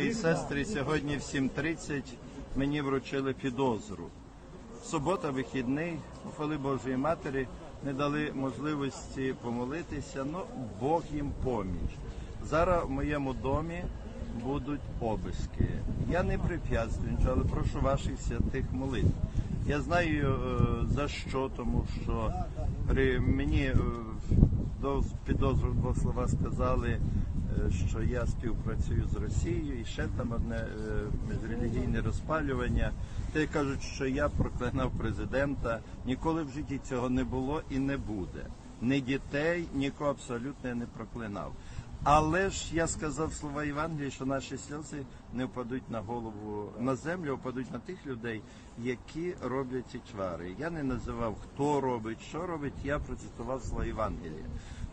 і сестри, сьогодні в 7.30 мені вручили підозру. Субота, вихідний, хвали Божої Матері, не дали можливості помолитися, ну Бог їм поміч. Зараз в моєму домі будуть обиски. Я не препятствую, нічого, але прошу ваших святих молитв. Я знаю е, за що, тому що при мені е, до підозру два слова сказали, що я співпрацюю з Росією і ще там одне е, міжрелігійне розпалювання. Те кажуть, що я проклинав президента. Ніколи в житті цього не було і не буде. Ні дітей, нікого абсолютно не проклинав. Але ж я сказав слова Євангелія, що наші сльози не впадуть на голову на землю, впадуть на тих людей, які роблять ці чвари. Я не називав, хто робить, що робить. Я процитував слова Євангелія.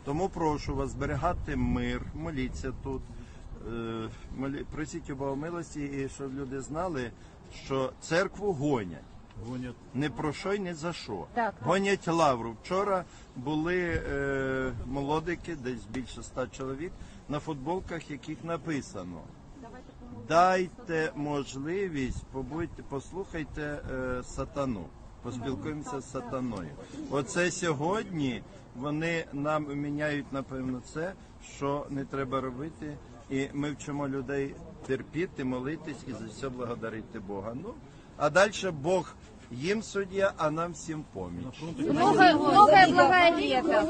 Тому прошу вас зберігати мир, моліться тут, е, молі- просіть у Бога милості, і щоб люди знали, що церкву гонять. Гонять. Не про що й не за що. Так. Гонять лавру. Вчора були е, молодики, десь більше ста чоловік, на футболках, яких написано. Дайте можливість, побудьте, послухайте е, сатану, поспілкуємося з сатаною. Оце сьогодні вони нам міняють, напевно, це, що не треба робити. І ми вчимо людей терпіти, молитись і за все благодарити Бога. Ну, а далі Бог їм суддя, а нам всім поміч. Многое, многое благое лето.